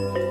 Idę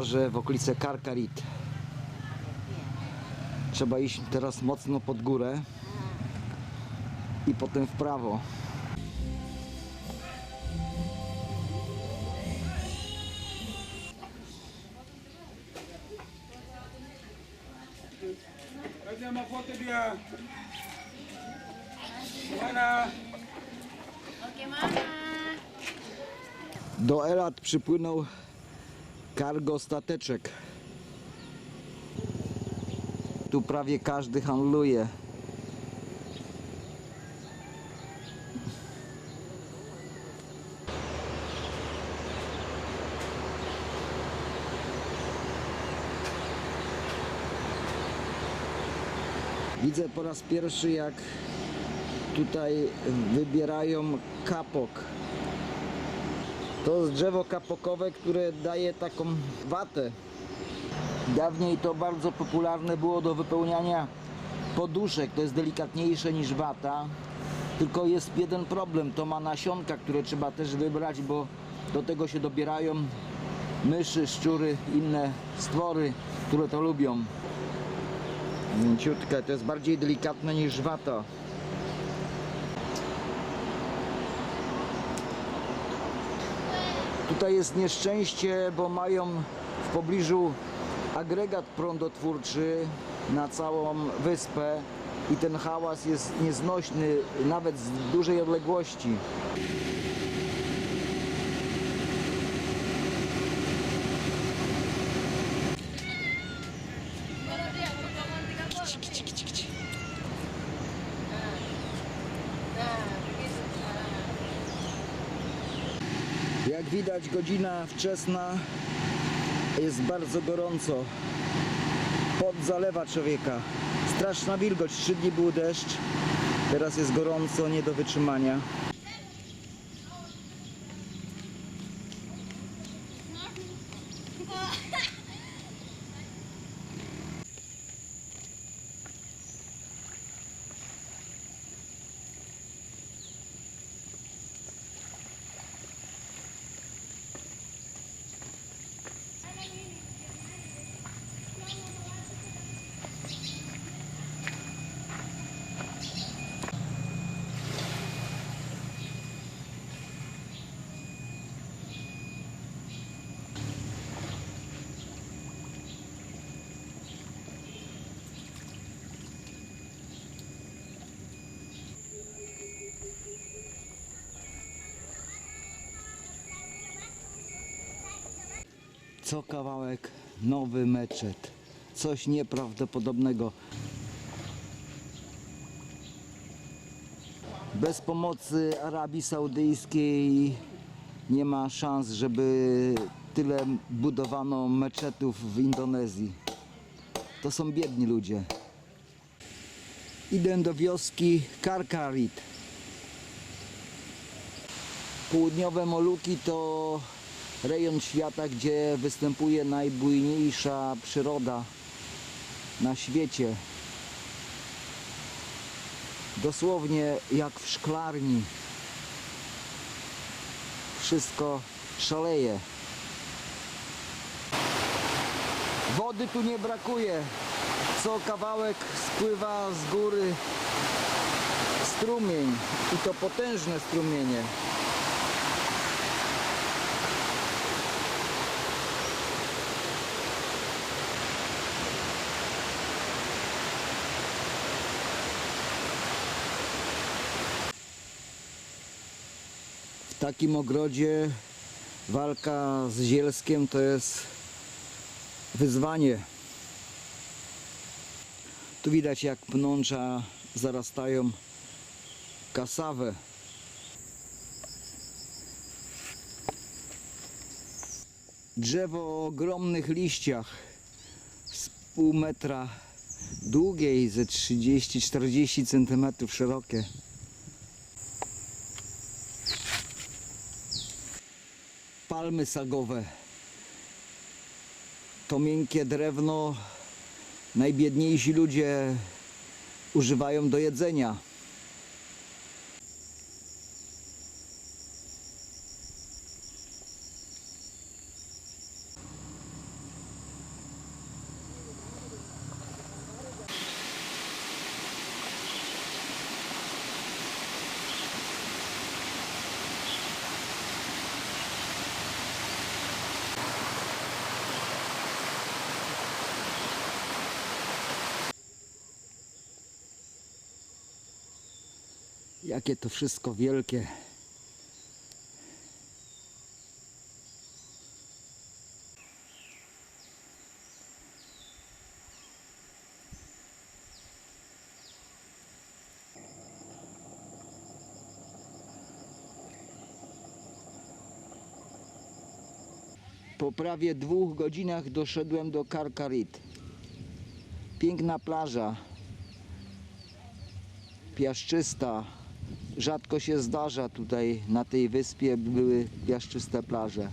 plażę w okolice Karkarit. Trzeba iść teraz mocno pod górę i potem w prawo. Do Elat przypłynął cargo stateczek. Tu prawie każdy handluje. Widzę po raz pierwszy jak tutaj wybierają kapok. To jest drzewo kapokowe, które daje taką watę. Dawniej to bardzo popularne było do wypełniania poduszek. To jest delikatniejsze niż wata. Tylko jest jeden problem. To ma nasionka, które trzeba też wybrać, bo do tego się dobierają myszy, szczury, inne stwory, które to lubią. Mięciutkie, to jest bardziej delikatne niż wata. Tutaj jest nieszczęście, bo mają w pobliżu agregat prądotwórczy na całą wyspę i ten hałas jest nieznośny nawet z dużej odległości. Jak widać godzina wczesna jest bardzo gorąco. Pot zalewa człowieka. Straszna wilgoć, trzy dni był deszcz. Teraz jest gorąco, nie do wytrzymania. Co kawałek nowy meczet. Coś nieprawdopodobnego. Bez pomocy Arabii Saudyjskiej nie ma szans, żeby tyle budowano meczetów w Indonezji. To są biedni ludzie. Idę do wioski Karkarit. Południowe Moluki to rejon świata, gdzie występuje najbujniejsza przyroda na świecie. Dosłownie jak w szklarni. Wszystko szaleje. Wody tu nie brakuje. Co kawałek spływa z góry strumień i to potężne strumienie. Takim ogrodzie walka z zielskiem to jest wyzwanie. Tu widać jak pnącza zarastają kasawę. Drzewo o ogromnych liściach z pół metra długie i ze 30-40 cm szerokie. Palmy sagowe. To miękkie drewno najbiedniejsi ludzie używają do jedzenia. Jakie to wszystko wielkie. Po prawie dwóch godzinach doszedłem do Karkarit. Piękna plaża, piaszczysta. Rzadko się zdarza tutaj na tej wyspie by były piaszczyste plaże.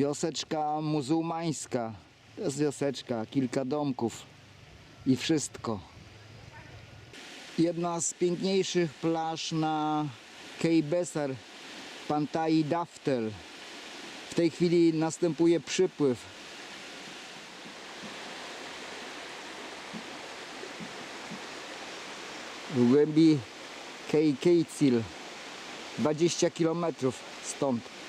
Wioseczka muzułmańska. To jest wioseczka, kilka domków i wszystko. Jedna z piękniejszych plaż na Key Besar, Pantai Daftel. W tej chwili następuje przypływ. W głębi Key Kejcil, 20 km stąd.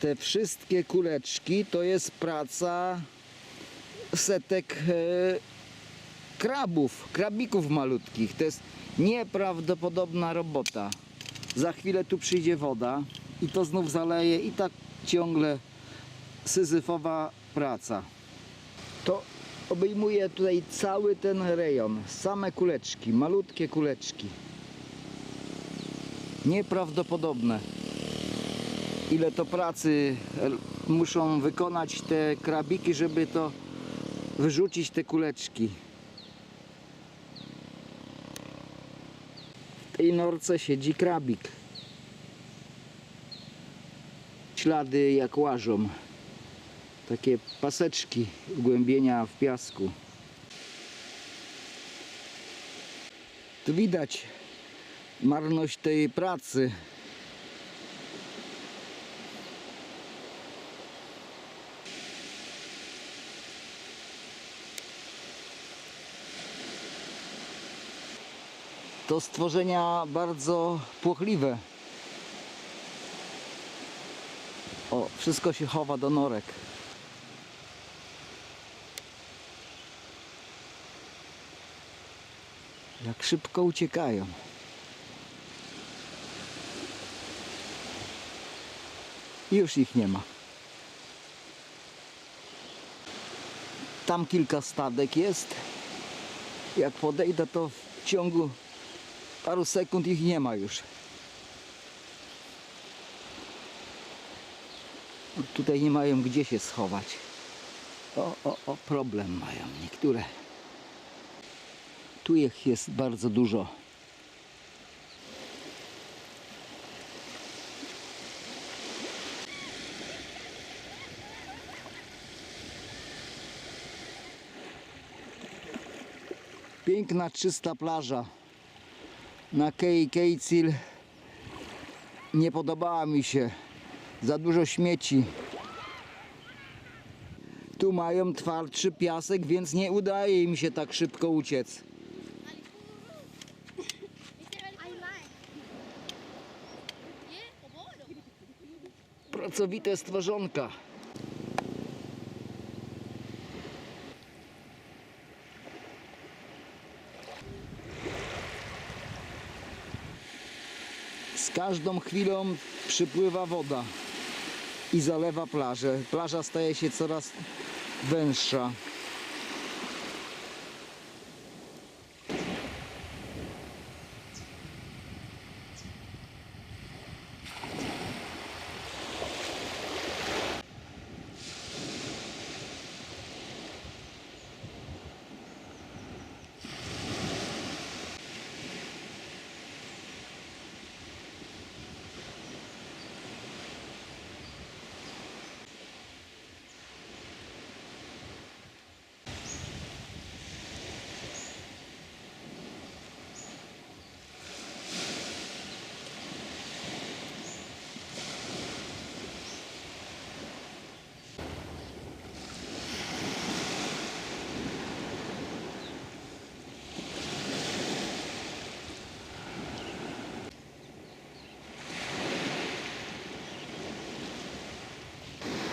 Te wszystkie kuleczki to jest praca setek e, krabów, krabików malutkich. To jest nieprawdopodobna robota. Za chwilę tu przyjdzie woda i to znów zaleje i tak ciągle syzyfowa praca. To obejmuje tutaj cały ten rejon. Same kuleczki, malutkie kuleczki. Nieprawdopodobne ile to pracy e, muszą wykonać te krabiki, żeby to wyrzucić te kuleczki. tej norce siedzi krabik. Ślady jak łażą. Takie paseczki, wgłębienia w piasku. Tu widać marność tej pracy. To stworzenia bardzo płochliwe. O, wszystko się chowa do norek. Jak szybko uciekają. Już ich nie ma. Tam kilka stadek jest. Jak podejdę, to w ciągu paru sekund ich nie ma już. Tutaj nie mają gdzie się schować. O, o, o, problem mają niektóre. Tu ich jest bardzo dużo. Piękna, czysta plaża na Kei Keicil nie podobała mi się. Za dużo śmieci. Tu mają twardszy piasek, więc nie udaje im się tak szybko uciec. Pracowite stworzonka. Każdą chwilą przypływa woda i zalewa plażę. Plaża staje się coraz węższa.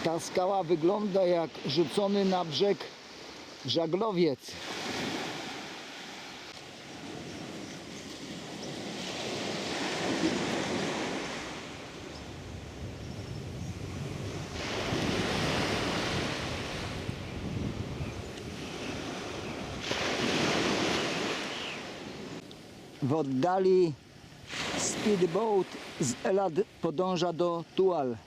Ta skała wygląda jak rzucony na brzeg żaglowiec. W oddali speedboat z Elad podąża do Tual.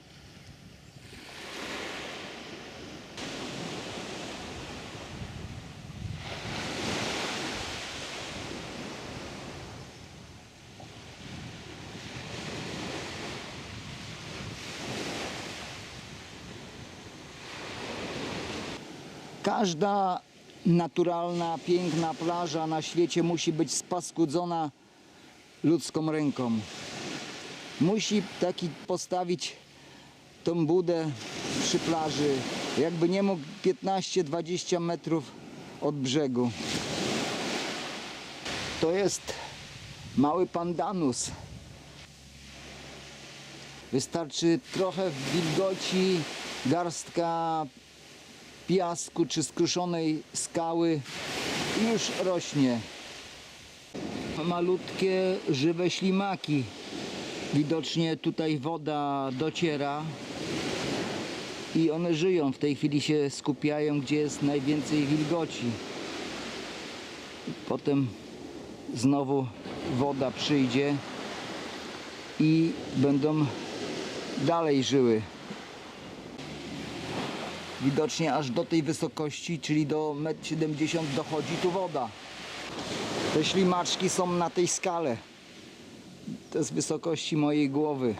Każda naturalna, piękna plaża na świecie musi być spaskudzona ludzką ręką. Musi taki postawić tą budę przy plaży, jakby nie mógł 15-20 metrów od brzegu. To jest mały pandanus. Wystarczy trochę wilgoci, garstka piasku czy skruszonej skały już rośnie. Malutkie, żywe ślimaki. Widocznie tutaj woda dociera i one żyją. W tej chwili się skupiają, gdzie jest najwięcej wilgoci. Potem znowu woda przyjdzie i będą dalej żyły widocznie aż do tej wysokości, czyli do 1,70 m dochodzi tu woda. Te ślimaczki są na tej skale. To jest wysokości mojej głowy.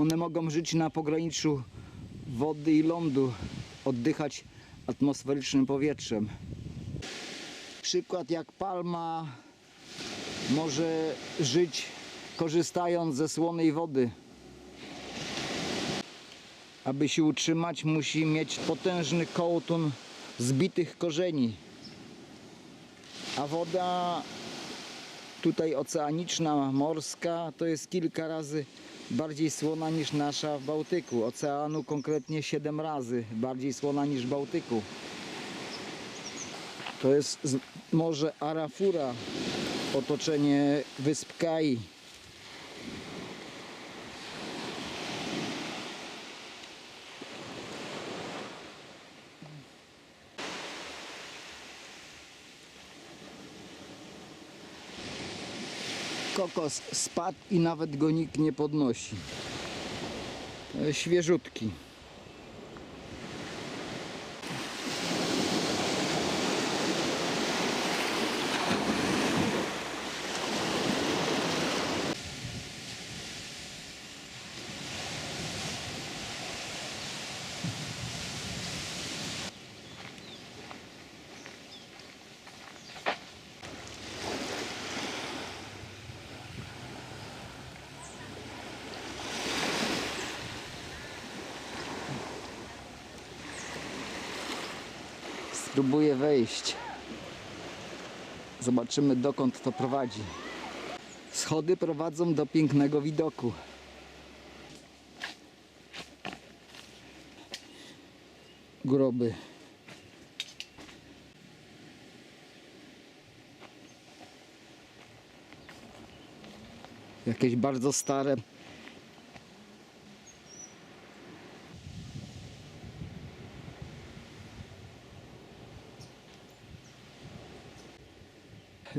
One mogą żyć na pograniczu wody i lądu, oddychać atmosferycznym powietrzem. Przykład jak palma może żyć korzystając ze słonej wody. Aby się utrzymać, musi mieć potężny kołtun zbitych korzeni. A woda tutaj oceaniczna, morska, to jest kilka razy bardziej słona niż nasza w Bałtyku. Oceanu konkretnie 7 razy bardziej słona niż w Bałtyku. To jest morze Arafura, otoczenie wysp Kai. Kokos spadł i nawet go nikt nie podnosi. E, Świeżutki. Spróbuję wejść. Zobaczymy dokąd to prowadzi. Schody prowadzą do pięknego widoku. Groby. Jakieś bardzo stare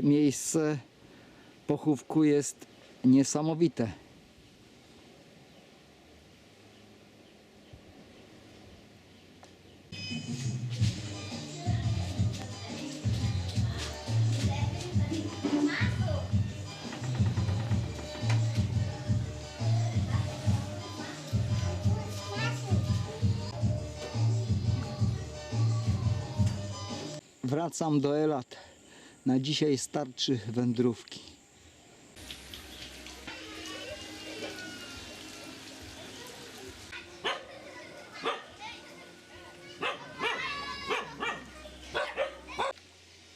miejsce pochówku jest niesamowite. Wracam do Elat. Na dzisiaj starczy wędrówki.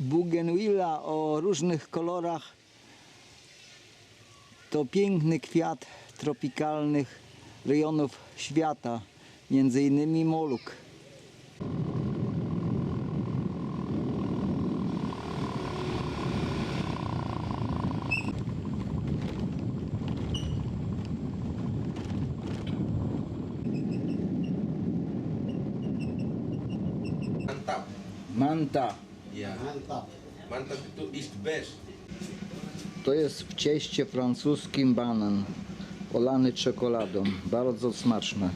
Bougainvillea o różnych kolorach to piękny kwiat tropikalnych rejonów świata, między innymi Moluk. Manta. Ya. Mantap. Mantap itu is best. To jest w cieście francuskim banan olany czekoladą. Bardzo smaczne.